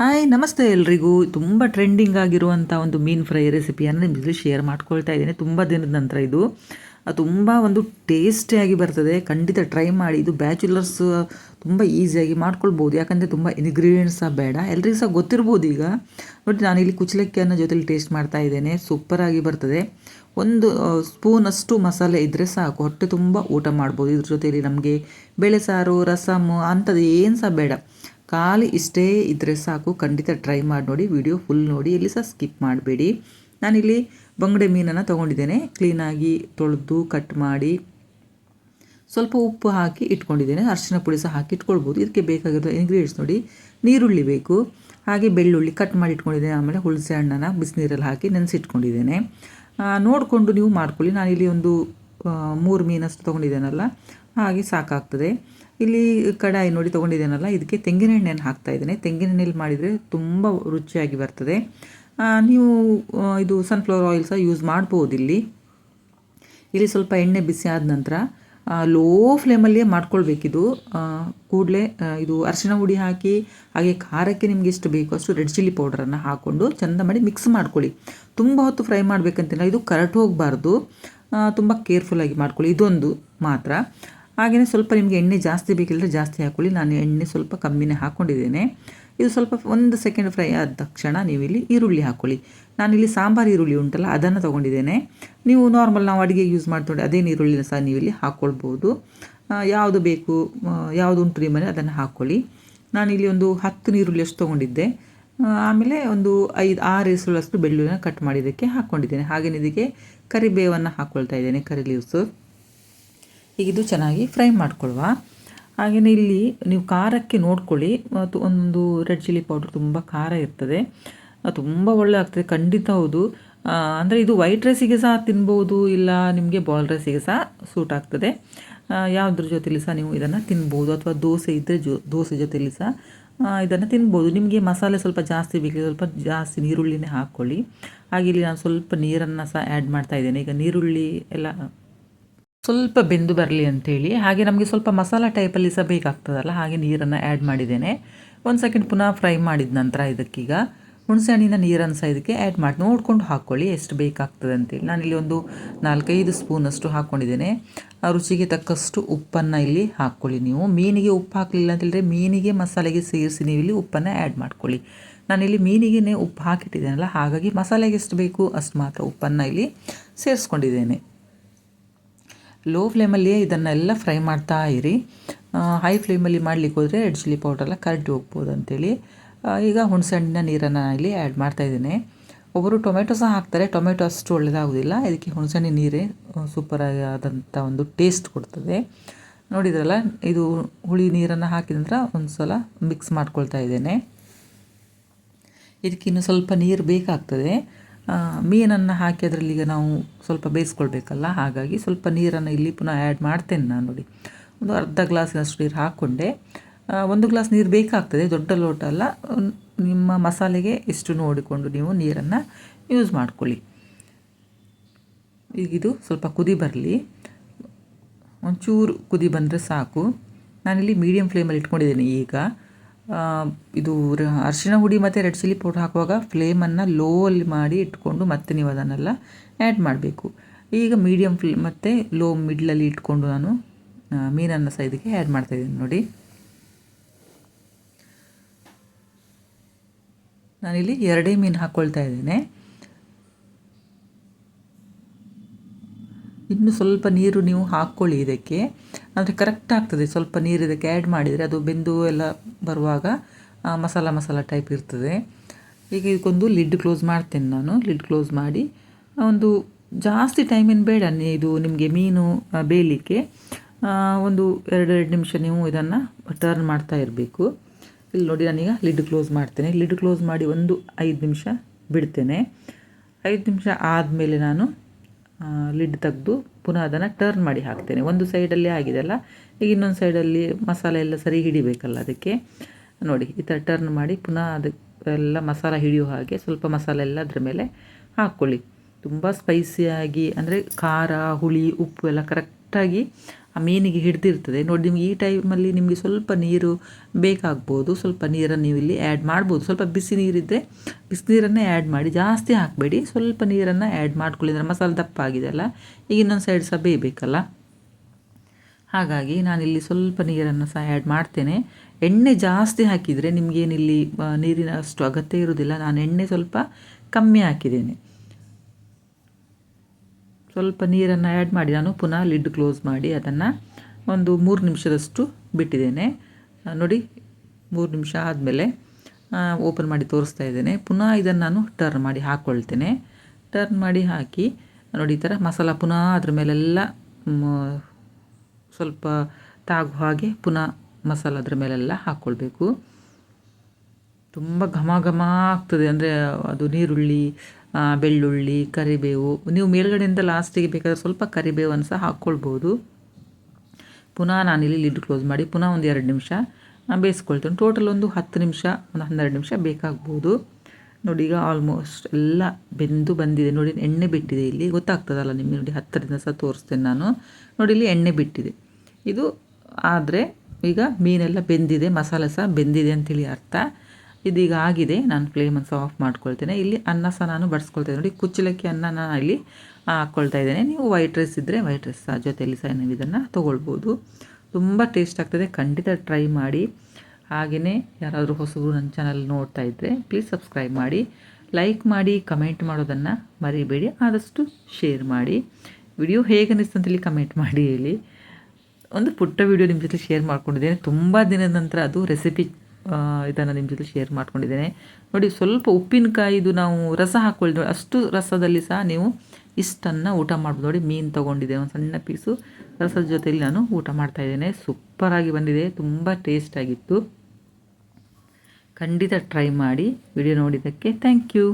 Hi ನಮಸ್ತೆ ಎಲ್ರಿಗೂ. ತುಂಬ ಟ್ರೆಂಡಿಂಗ್ ಆಗಿರುವಂಥ ಒಂದು ಮೀನು ಫ್ರೈ ರೆಸಿಪಿಯನ್ನು ನಿಮ್ಮ ಶೇರ್ ಮಾಡ್ಕೊಳ್ತಾ ಇದ್ದೀನಿ. ತುಂಬ ದಿನದ ನಂತರ ಇದು. ತುಂಬ ಒಂದು ಟೇಸ್ಟಿಯಾಗಿ ಬರ್ತದೆ. ಖಂಡಿತ ಟ್ರೈ ಮಾಡಿ. ಇದು ಬ್ಯಾಚುಲರ್ಸ್ ತುಂಬ ಈಸಿಯಾಗಿ ಮಾಡ್ಕೊಳ್ಬೋದು. ಯಾಕಂದರೆ ತುಂಬ ಇಂಗ್ರೀಡಿಯೆಂಟ್ಸ್ ಸಹ ಬೇಡ. ಎಲ್ರಿಗೂ ಸಹ ಗೊತ್ತಿರ್ಬೋದು ಈಗ. ನೋಡಿ ನಾನಿಲ್ಲಿ ಕುಚ್ಚಲಕ್ಕಿಯನ್ನು ಜೊತೆಲಿ ಟೇಸ್ಟ್ ಮಾಡ್ತಾ ಇದ್ದೇನೆ. ಸೂಪರಾಗಿ ಬರ್ತದೆ. ಒಂದು ಸ್ಪೂನಷ್ಟು ಮಸಾಲೆ ಇದ್ದರೆ ಸಾಕು. ಹೊಟ್ಟೆ ತುಂಬ ಊಟ ಮಾಡ್ಬೋದು. ಇದ್ರ ಜೊತೆಯಲ್ಲಿ ನಮಗೆ ಬೇಳೆ ಸಾರು ರಸಮ್ಮು ಅಂಥದ್ದು ಏನು ಸಹ ಬೇಡ. ಖಾಲಿ ಇಷ್ಟೇ ಇದ್ದರೆ ಸಾಕು. ಖಂಡಿತ ಟ್ರೈ ಮಾಡಿ ನೋಡಿ. ವಿಡಿಯೋ ಫುಲ್ ನೋಡಿ. ಇಲ್ಲಿ ಸಹ ಸ್ಕಿಪ್ ಮಾಡಬೇಡಿ. ನಾನಿಲ್ಲಿ ಬಂಗಡೆ ಮೀನನ್ನು ತೊಗೊಂಡಿದ್ದೇನೆ. ಕ್ಲೀನಾಗಿ ತೊಳೆದು ಕಟ್ ಮಾಡಿ ಸ್ವಲ್ಪ ಉಪ್ಪು ಹಾಕಿ ಇಟ್ಕೊಂಡಿದ್ದೇನೆ. ಅರಿಶಿನ ಪುಡಿ ಸಹ ಹಾಕಿ ಇಟ್ಕೊಳ್ಬೋದು. ಇದಕ್ಕೆ ಬೇಕಾಗಿರೋ ಇಂಗ್ರೀಡಿಯೆಂಟ್ಸ್ ನೋಡಿ. ನೀರುಳ್ಳಿ ಬೇಕು. ಹಾಗೆ ಬೆಳ್ಳುಳ್ಳಿ ಕಟ್ ಮಾಡಿ ಇಟ್ಕೊಂಡಿದ್ದೇನೆ. ಆಮೇಲೆ ಹುಳಸೆ ಹಣ್ಣನ್ನು ಬಿಸಿನೀರಲ್ಲಿ ಹಾಕಿ ನೆನೆಸಿಟ್ಕೊಂಡಿದ್ದೇನೆ. ನೋಡಿಕೊಂಡು ನೀವು ಮಾಡ್ಕೊಳ್ಳಿ. ನಾನಿಲ್ಲಿ ಒಂದು ಮೂರು ಮೀನಷ್ಟು ತೊಗೊಂಡಿದ್ದೇನಲ್ಲ, ಹಾಗೆ ಸಾಕಾಗ್ತದೆ. ಇಲ್ಲಿ ಕಡಾಯಿ ನೋಡಿ ತೊಗೊಂಡಿದ್ದೇನಲ್ಲ, ಇದಕ್ಕೆ ತೆಂಗಿನ ಎಣ್ಣೆಯನ್ನು ಹಾಕ್ತಾ ಇದ್ದೇನೆ. ತೆಂಗಿನ ಎಣ್ಣೆಯಲ್ಲಿ ಮಾಡಿದರೆ ತುಂಬ ರುಚಿಯಾಗಿ ಬರ್ತದೆ. ನೀವು ಇದು ಸನ್ಫ್ಲವರ್ ಆಯಿಲ್ ಸಹ ಯೂಸ್ ಮಾಡ್ಬೋದು ಇಲ್ಲಿ. ಇಲ್ಲಿ ಸ್ವಲ್ಪ ಎಣ್ಣೆ ಬಿಸಿ ಆದ ನಂತರ ಲೋ ಫ್ಲೇಮಲ್ಲಿಯೇ ಮಾಡ್ಕೊಳ್ಬೇಕಿದು. ಕೂಡಲೇ ಇದು ಅರಿಶಿನ ಹುಡಿ ಹಾಕಿ, ಹಾಗೆ ಖಾರಕ್ಕೆ ನಿಮಗೆ ಎಷ್ಟು ಬೇಕು ಅಷ್ಟು ರೆಡ್ ಚಿಲ್ಲಿ ಪೌಡರನ್ನು ಹಾಕ್ಕೊಂಡು ಚೆಂದ ಮಾಡಿ ಮಿಕ್ಸ್ ಮಾಡ್ಕೊಳ್ಳಿ. ತುಂಬ ಹೊತ್ತು ಫ್ರೈ ಮಾಡಬೇಕಂತಿಲ್ಲ, ಇದು ಕರೆಕ್ಟ್ ಹೋಗಬಾರ್ದು ತುಂಬ ಕೇರ್ಫುಲ್ಲಾಗಿ ಮಾಡ್ಕೊಳ್ಳಿ. ಇದೊಂದು ಮಾತ್ರ. ಹಾಗೆಯೇ ಸ್ವಲ್ಪ ನಿಮಗೆ ಎಣ್ಣೆ ಜಾಸ್ತಿ ಬೇಕಿಲ್ಲದ್ರೆ ಜಾಸ್ತಿ ಹಾಕ್ಕೊಳ್ಳಿ ನಾನು ಎಣ್ಣೆ ಸ್ವಲ್ಪ ಕಮ್ಮಿನೇ ಹಾಕ್ಕೊಂಡಿದ್ದೇನೆ ಇದು ಸ್ವಲ್ಪ ಒಂದು ಸೆಕೆಂಡ್ ಫ್ರೈ ಆದ ತಕ್ಷಣ ನೀವಿಲ್ಲಿ ಈರುಳ್ಳಿ ಹಾಕ್ಕೊಳ್ಳಿ ನಾನಿಲ್ಲಿ ಸಾಂಬಾರು ಈರುಳ್ಳಿ ಉಂಟಲ್ಲ, ಅದನ್ನು ತೊಗೊಂಡಿದ್ದೇನೆ. ನೀವು ನಾರ್ಮಲ್ ನಾವು ಅಡುಗೆ ಯೂಸ್ ಮಾಡ್ತೊಂಡು ಅದೇ ಈರುಳ್ಳಿನ ಸಹ ನೀವಿಲ್ಲಿ ಹಾಕ್ಕೊಳ್ಬೋದು ಯಾವುದು ಬೇಕು ಯಾವುದು ಉಂಟು ನಿಮ್ಮನೆ ಅದನ್ನು ಹಾಕ್ಕೊಳ್ಳಿ ನಾನಿಲ್ಲಿ ಒಂದು ಹತ್ತು ನೀರುಳ್ಳಿ ಅಷ್ಟು ತೊಗೊಂಡಿದ್ದೆ. ಆಮೇಲೆ ಒಂದು ಐದು, ಆರು ಎಸುಳಷ್ಟು ಬೆಳ್ಳುಳ್ಳಿನ ಕಟ್ ಮಾಡಿದ್ದಕ್ಕೆ ಹಾಕ್ಕೊಂಡಿದ್ದೇನೆ ಹಾಗೆಯೇ ಇದಕ್ಕೆ ಕರಿಬೇವನ್ನು ಹಾಕ್ಕೊಳ್ತಾ ಇದ್ದೇನೆ ಕರಿ ಲೀವ್ಸು ಈಗ ಇದು ಚೆನ್ನಾಗಿ ಫ್ರೈ ಮಾಡ್ಕೊಳ್ಳುವ ಹಾಗೆಯೇ ಇಲ್ಲಿ ನೀವು ಖಾರಕ್ಕೆ ನೋಡ್ಕೊಳ್ಳಿ. ಮತ್ತು ಒಂದು ರೆಡ್ ಚಿಲ್ಲಿ ಪೌಡರ್ ತುಂಬ ಖಾರ ಇರ್ತದೆ. ತುಂಬ ಒಳ್ಳೆ ಆಗ್ತದೆ, ಖಂಡಿತ ಹೌದು. ಅಂದರೆ ಇದು ವೈಟ್ ರೈಸಿಗೆ ಸಹ ತಿನ್ಬೋದು, ಇಲ್ಲ ನಿಮಗೆ ಬಾಲ್ ರೈಸಿಗೆ ಸಹ ಸೂಟ್ ಆಗ್ತದೆ. ಯಾವುದ್ರ ಜೊತೆಲಿ ಸಹ ನೀವು ಇದನ್ನು ತಿನ್ಬೋದು, ಅಥವಾ ದೋಸೆ ಇದ್ದರೆ ಜೊ, ದೋಸೆ ಜೊತೆಲಿ ಸಹ ಇದನ್ನು ತಿನ್ಬೋದು. ನಿಮಗೆ ಮಸಾಲೆ ಸ್ವಲ್ಪ ಜಾಸ್ತಿ ಬೇಕು. ಸ್ವಲ್ಪ ಜಾಸ್ತಿ ನೀರುಳ್ಳಿನೇ ಹಾಕ್ಕೊಳ್ಳಿ. ಹಾಗೆ ಇಲ್ಲಿ ನಾನು ಸ್ವಲ್ಪ ನೀರನ್ನು ಸಹ ಆ್ಯಡ್ ಮಾಡ್ತಾ ಇದ್ದೇನೆ. ಈಗ ನೀರುಳ್ಳಿ ಎಲ್ಲ ಸ್ವಲ್ಪ ಬೆಂದು ಬರಲಿ ಅಂಥೇಳಿ ಹಾಗೆ ನಮಗೆ ಸ್ವಲ್ಪ ಮಸಾಲ ಟೈಪಲ್ಲಿ ಸಹ ಬೇಕಾಗ್ತದಲ್ಲ, ಹಾಗೆ ನೀರನ್ನು ಆ್ಯಡ್ ಮಾಡಿದ್ದೇನೆ. ಒಂದು ಸೆಕೆಂಡ್ ಪುನಃ ಫ್ರೈ ಮಾಡಿದ ನಂತರ ಇದಕ್ಕೀಗ ಹುಣಸೆ ಹಣ್ಣಿನ ನೀರನ್ನು ಸಹ ಇದಕ್ಕೆ ಆ್ಯಡ್ ಮಾಡಿ, ನೋಡ್ಕೊಂಡು ಹಾಕ್ಕೊಳ್ಳಿ ಎಷ್ಟು ಬೇಕಾಗ್ತದೆ ಅಂತೇಳಿ ನಾನಿಲ್ಲಿ ಒಂದು ನಾಲ್ಕೈದು ಸ್ಪೂನಷ್ಟು ಹಾಕ್ಕೊಂಡಿದ್ದೇನೆ ರುಚಿಗೆ ತಕ್ಕಷ್ಟು ಉಪ್ಪನ್ನು ಇಲ್ಲಿ ಹಾಕ್ಕೊಳ್ಳಿ ನೀವು. ಮೀನಿಗೆ ಉಪ್ಪು ಹಾಕಲಿಲ್ಲ ಅಂತೇಳಿದ್ರೆ ಮೀನಿಗೆ ಮಸಾಲೆಗೆ ಸೇರಿಸಿ ನೀವು ಇಲ್ಲಿ ಉಪ್ಪನ್ನು ಆ್ಯಡ್ ಮಾಡ್ಕೊಳ್ಳಿ. ನಾನಿಲ್ಲಿ ಮೀನಿಗೆ ಉಪ್ಪು ಹಾಕಿಟ್ಟಿದ್ದೇನಲ್ಲ, ಹಾಗಾಗಿ ಮಸಾಲೆಗೆ ಎಷ್ಟು ಬೇಕು ಅಷ್ಟು ಮಾತ್ರ ಉಪ್ಪನ್ನು ಇಲ್ಲಿ ಸೇರಿಸ್ಕೊಂಡಿದ್ದೇನೆ. ಲೋ ಫ್ಲೇಮಲ್ಲಿಯೇ ಇದನ್ನೆಲ್ಲ ಫ್ರೈ ಮಾಡ್ತಾ ಇರಿ. ಹೈ ಫ್ಲೇಮಲ್ಲಿ ಮಾಡಲಿಕ್ಕೆ ಹೋದರೆ ರೆಡ್ ಚಿಲ್ಲಿ ಪೌಡ್ರೆಲ್ಲ ಕರಡಿ ಹೋಗ್ಬೋದು ಅಂಥೇಳಿ ಈಗ ಹುಣಸೆಹಣ್ಣಿನ ನೀರನ್ನು ಇಲ್ಲಿ ಆ್ಯಡ್ ಮಾಡ್ತಾಯಿದ್ದೀನಿ ಒಬ್ಬರು ಟೊಮೆಟೊ ಸಹ ಹಾಕ್ತಾರೆ. ಟೊಮೆಟೊ ಅಷ್ಟು ಒಳ್ಳೆಯದಾಗೋದಿಲ್ಲ ಇದಕ್ಕೆ ಹುಣಸೆಹಣ್ಣಿನ ನೀರೇ ಸೂಪರಾದಂಥ ಒಂದು ಟೇಸ್ಟ್ ಕೊಡ್ತದೆ. ನೋಡಿದ್ರಲ್ಲ, ಇದು ಹುಳಿ ನೀರನ್ನು ಹಾಕಿದ ನಂತರ ಒಂದು ಸಲ ಮಿಕ್ಸ್ ಮಾಡ್ಕೊಳ್ತಾ ಇದ್ದೇನೆ. ಇದಕ್ಕೆ ಇನ್ನು ಸ್ವಲ್ಪ ನೀರು ಬೇಕಾಗ್ತದೆ. ಮೀನನ್ನು ಹಾಕಿ ಅದರಲ್ಲಿ ಈಗ ನಾವು ಸ್ವಲ್ಪ ಬೇಯಿಸ್ಕೊಳ್ಬೇಕಲ್ಲ? ಹಾಗಾಗಿ ಸ್ವಲ್ಪ ನೀರನ್ನು ಇಲ್ಲಿ ಪುನಃ ಆ್ಯಡ್ ಮಾಡ್ತೇನೆ ನಾನು ನೋಡಿ. ಒಂದು ಅರ್ಧ ಗ್ಲಾಸಿನಷ್ಟು ನೀರು ಹಾಕ್ಕೊಂಡೆ. ಒಂದು ಗ್ಲಾಸ್ ನೀರು ಬೇಕಾಗ್ತದೆ, ದೊಡ್ಡ ಲೋಟ ಅಲ್ಲ. ನಿಮ್ಮ ಮಸಾಲೆಗೆ ಎಷ್ಟು ನೋಡಿಕೊಂಡು ನೀವು ನೀರನ್ನು ಯೂಸ್ ಮಾಡ್ಕೊಳ್ಳಿ. ಈಗಿದು ಸ್ವಲ್ಪ ಕುದಿ ಬರಲಿ. ಒಂಚೂರು ಕುದಿ ಬಂದರೆ ಸಾಕು. ನಾನಿಲ್ಲಿ ಮೀಡಿಯಮ್ ಫ್ಲೇಮಲ್ಲಿ ಇಟ್ಕೊಂಡಿದ್ದೀನಿ ಈಗ. ಇದು ಅರಿಶಿಣ ಹುಡಿ ಮತ್ತು ರೆಡ್ ಚಿಲ್ಲಿ ಪೌಡರ್ ಹಾಕುವಾಗ ಫ್ಲೇಮನ್ನು ಲೋ ಅಲ್ಲಿ ಮಾಡಿ ಇಟ್ಕೊಂಡು ಮತ್ತೆ ನೀವು ಅದನ್ನೆಲ್ಲ ಆ್ಯಡ್ ಮಾಡಬೇಕು. ಈಗ ಮೀಡಿಯಮ್ ಫ್ಲೇ ಮತ್ತು ಲೋ ಮಿಡ್ಲಲ್ಲಿ ಇಟ್ಕೊಂಡು ನಾನು ಮೀನನ್ನು ಸಹ ಇದಕ್ಕೆ ಆ್ಯಡ್ ಮಾಡ್ತಾಯಿದ್ದೀನಿ ನೋಡಿ. ನಾನಿಲ್ಲಿ ಎರಡೇ ಮೀನು ಹಾಕ್ಕೊಳ್ತಾ ಇದ್ದೇನೆ. ಇನ್ನು ಸ್ವಲ್ಪ ನೀರು ನೀವು ಹಾಕ್ಕೊಳ್ಳಿ ಇದಕ್ಕೆ. ಅಂದರೆ ಕರೆಕ್ಟ್ ಆಗ್ತದೆ, ಸ್ವಲ್ಪ ನೀರು ಇದಕ್ಕೆ ಆ್ಯಡ್ ಮಾಡಿದರೆ ಅದು ಬೆಂದು ಎಲ್ಲ ಬರುವಾಗ ಮಸಾಲ ಮಸಾಲ ಟೈಪ್ ಇರ್ತದೆ. ಈಗ ಇದಕ್ಕೊಂದು ಲಿಡ್ ಕ್ಲೋಸ್ ಮಾಡ್ತೇನೆ ನಾನು. ಲಿಡ್ ಕ್ಲೋಸ್ ಮಾಡಿ ಒಂದು ಜಾಸ್ತಿ ಟೈಮಿನ ಬೇಡ ಇದು ನಿಮಗೆ ಮೀನು ಬೇಯಲಿಕ್ಕೆ. ಒಂದು ಎರಡೆರಡು ಎರಡು ನಿಮಿಷ ನೀವು ಇದನ್ನು ಟರ್ನ್ ಮಾಡ್ತಾ ಇರಬೇಕು. ಇಲ್ಲಿ ನೋಡಿ ನಾನೀಗ ಲಿಡ್ ಕ್ಲೋಸ್ ಮಾಡ್ತೇನೆ. ಲಿಡ್ ಕ್ಲೋಸ್ ಮಾಡಿ ಒಂದು ಐದು ನಿಮಿಷ ಬಿಡ್ತೇನೆ. ಐದು ನಿಮಿಷ ಆದಮೇಲೆ ನಾನು ಲಿಡ್ ತೆಗೆದು ಪುನಃ ಅದನ್ನು ಟರ್ನ್ ಮಾಡಿ ಹಾಕ್ತೇನೆ. ಒಂದು ಸೈಡಲ್ಲಿ ಆಗಿದೆಲ್ಲ ಈಗ ಇನ್ನೊಂದು ಸೈಡಲ್ಲಿ ಮಸಾಲೆ ಎಲ್ಲ ಸರಿ ಹಿಡಿಬೇಕಲ್ಲ ಅದಕ್ಕೆ? ನೋಡಿ, ಈ ಥರ ಟರ್ನ್ ಮಾಡಿ ಪುನಃ ಅದಕ್ಕೆಲ್ಲ ಮಸಾಲ ಹಿಡಿಯೋ ಹಾಗೆ ಸ್ವಲ್ಪ ಮಸಾಲೆ ಎಲ್ಲ ಅದ್ರ ಮೇಲೆ ಹಾಕ್ಕೊಳ್ಳಿ ತುಂಬ ಸ್ಪೈಸಿಯಾಗಿ ಅಂದರೆ ಖಾರ, ಹುಳಿ, ಉಪ್ಪು ಎಲ್ಲ ಕರೆಕ್ಟಾಗಿ ಆ ಮೀನಿಗೆ ಹಿಡ್ದಿರ್ತದೆ. ನೋಡಿ, ನಿಮ್ಗೆ ಈ ಟೈಮಲ್ಲಿ ನಿಮಗೆ ಸ್ವಲ್ಪ ನೀರು ಬೇಕಾಗ್ಬೋದು. ಸ್ವಲ್ಪ ನೀರನ್ನು ನೀವು ಇಲ್ಲಿ ಆ್ಯಡ್ ಮಾಡ್ಬೋದು. ಸ್ವಲ್ಪ ಬಿಸಿ ನೀರಿದ್ದರೆ ಬಿಸಿ ನೀರನ್ನೇ ಆ್ಯಡ್ ಮಾಡಿ, ಜಾಸ್ತಿ ಹಾಕಬೇಡಿ. ಸ್ವಲ್ಪ ನೀರನ್ನು ಆ್ಯಡ್ ಮಾಡ್ಕೊಳ್ಳಿ. ಅಂದರೆ ಮಸಾಲೆ ದಪ್ಪ ಆಗಿದೆ ಅಲ್ಲ? ಈಗ ಇನ್ನೊಂದು ಸೈಡ್ ಸಹ ಬೇಯಬೇಕಲ್ಲ ಹಾಗಾಗಿ ನಾನಿಲ್ಲಿ ಸ್ವಲ್ಪ ನೀರನ್ನು ಸಹ ಆ್ಯಡ್ ಮಾಡ್ತೇನೆ. ಎಣ್ಣೆ ಜಾಸ್ತಿ ಹಾಕಿದರೆ ನಿಮಗೇನಿಲ್ಲಿ ನೀರಿನ ಅಷ್ಟು ಅಗತ್ಯ ಇರುವುದಿಲ್ಲ. ನಾನು ಎಣ್ಣೆ ಸ್ವಲ್ಪ ಕಮ್ಮಿ ಹಾಕಿದ್ದೇನೆ. ಸ್ವಲ್ಪ ನೀರನ್ನು ಆ್ಯಡ್ ಮಾಡಿ, ನಾನು ಪುನಃ ಲಿಡ್ ಕ್ಲೋಸ್ ಮಾಡಿ ಅದನ್ನು ಒಂದು ಮೂರು ನಿಮಿಷದಷ್ಟು ಬಿಟ್ಟಿದ್ದೇನೆ. ನೋಡಿ, ಮೂರು ನಿಮಿಷ ಆದಮೇಲೆ ಓಪನ್ ಮಾಡಿ ತೋರಿಸ್ತಾ ಇದ್ದೇನೆ. ಪುನಃ ಇದನ್ನು ನಾನು ಟರ್ನ್ ಮಾಡಿ ಹಾಕ್ಕೊಳ್ತೇನೆ ಟರ್ನ್ ಮಾಡಿ ಹಾಕಿ, ನೋಡಿ, ಈ ಥರ ಮಸಾಲ ಪುನಃ ಅದ್ರ ಮೇಲೆಲ್ಲ ಸ್ವಲ್ಪ ತಾಗು ಹಾಗೆ ಪುನಃ ಮಸಾಲ ಅದ್ರ ಮೇಲೆಲ್ಲ ಹಾಕ್ಕೊಳ್ಬೇಕು ತುಂಬ ಘಮ ಘಮ ಆಗ್ತದೆ ಅಂದರೆ ಅದು ನೀರುಳ್ಳಿ ಬೆಳ್ಳುಳ್ಳಿ, ಕರಿಬೇವು. ನೀವು ಮೇಲ್ಗಡೆಯಿಂದ ಲಾಸ್ಟಿಗೆ ಬೇಕಾದರೆ ಸ್ವಲ್ಪ ಕರಿಬೇವನ್ನು ಸಹ ಹಾಕ್ಕೊಳ್ಬೋದು. ಪುನಃ ನಾನಿಲ್ಲಿ ಲಿಡ್ ಕ್ಲೋಸ್ ಮಾಡಿ ಪುನಃ ಒಂದು ಎರಡು ನಿಮಿಷ ಬೇಯಿಸ್ಕೊಳ್ತೇನೆ. ಟೋಟಲ್ ಒಂದು ಹತ್ತು ನಿಮಿಷ, ಒಂದು ಹನ್ನೆರಡು ನಿಮಿಷ ಬೇಕಾಗ್ಬೋದು. ನೋಡಿ, ಈಗ ಆಲ್ಮೋಸ್ಟ್ ಎಲ್ಲ ಬೆಂದು ಬಂದಿದೆ. ನೋಡಿ, ಎಣ್ಣೆ ಬಿಟ್ಟಿದೆ ಇಲ್ಲಿ. ಗೊತ್ತಾಗ್ತದಲ್ಲ ನಿಮಗೆ? ನೋಡಿ, ಹತ್ತರಿಂದ ಸಹ ತೋರಿಸ್ತೇನೆ ನಾನು. ನೋಡಿ, ಇಲ್ಲಿ ಎಣ್ಣೆ ಬಿಟ್ಟಿದೆ. ಇದು ಆದರೆ ಈಗ ಮೀನೆಲ್ಲ ಬೆಂದಿದೆ, ಮಸಾಲೆ ಸಹ ಬೆಂದಿದೆ ಅಂತೇಳಿ ಅರ್ಥ. ಇದೀಗ ಆಗಿದೆ. ನಾನು ಫ್ಲೇಮನ್ನು ಸಹ ಆಫ್ ಮಾಡ್ಕೊಳ್ತೇನೆ. ಇಲ್ಲಿ ಅನ್ನ ಸಹ ನಾನು ಬಡಿಸ್ಕೊಳ್ತೇನೆ. ನೋಡಿ, ಕುಚ್ಚಲಕ್ಕಿ ಅನ್ನ ನಾನು ಇಲ್ಲಿ ಹಾಕ್ಕೊಳ್ತಾ ಇದ್ದೇನೆ. ನೀವು ವೈಟ್ ರೈಸ್ ಇದ್ದರೆ ವೈಟ್ ರೈಸ್ ಜೊತೆಯಲ್ಲಿ ಸಹ ನೀವು ಇದನ್ನು ತೊಗೊಳ್ಬೋದು. ತುಂಬ ಟೇಸ್ಟ್ ಆಗ್ತದೆ. ಖಂಡಿತ ಟ್ರೈ ಮಾಡಿ. ಹಾಗೆಯೇ ಯಾರಾದರೂ ಹೊಸಬರು ನನ್ನ ಚಾನಲ್ ನೋಡ್ತಾ ಇದ್ದರೆ ಪ್ಲೀಸ್ ಸಬ್ಸ್ಕ್ರೈಬ್ ಮಾಡಿ. ಲೈಕ್ ಮಾಡಿ ಕಮೆಂಟ್ ಮಾಡೋದನ್ನು ಮರಿಬೇಡಿ. ಆದಷ್ಟು ಶೇರ್ ಮಾಡಿ. ವಿಡಿಯೋ ಹೇಗೆ ಅನ್ನಿಸ್ತು ಅಂತೇಳಿ ಕಮೆಂಟ್ ಮಾಡಿ ಹೇಳಿ. ಒಂದು ಪುಟ್ಟ ವಿಡಿಯೋ ನಿಮ್ಮ ಜೊತೆ ಶೇರ್ ಮಾಡ್ಕೊಂಡಿದ್ದೇನೆ. ತುಂಬ ದಿನದ ನಂತರ ಅದು ರೆಸಿಪಿ ಇದನ್ನು ನಿಮ್ಮ ಜೊತೆ ಶೇರ್ ಮಾಡ್ಕೊಂಡಿದ್ದೇನೆ. ನೋಡಿ, ಸ್ವಲ್ಪ ಉಪ್ಪಿನಕಾಯಿದು ನಾವು ರಸ ಹಾಕ್ಕೊಳ್ದು ಅಷ್ಟು ರಸದಲ್ಲಿ ಸಹ ನೀವು ಇಷ್ಟನ್ನು ಊಟ ಮಾಡ್ಬೋದು. ನೋಡಿ, ಮೀನು ತೊಗೊಂಡಿದ್ದೆ ಒಂದು ಸಣ್ಣ ಪೀಸು ರಸದ ಜೊತೆಯಲ್ಲಿ ನಾನು ಊಟ ಮಾಡ್ತಾ ಇದ್ದೇನೆ. ಸೂಪರಾಗಿ ಬಂದಿದೆ, ತುಂಬ ಟೇಸ್ಟ್ ಆಗಿತ್ತು. ಖಂಡಿತ ಟ್ರೈ ಮಾಡಿ ವಿಡಿಯೋ ನೋಡಿದ್ದಕ್ಕೆ ಥ್ಯಾಂಕ್ ಯು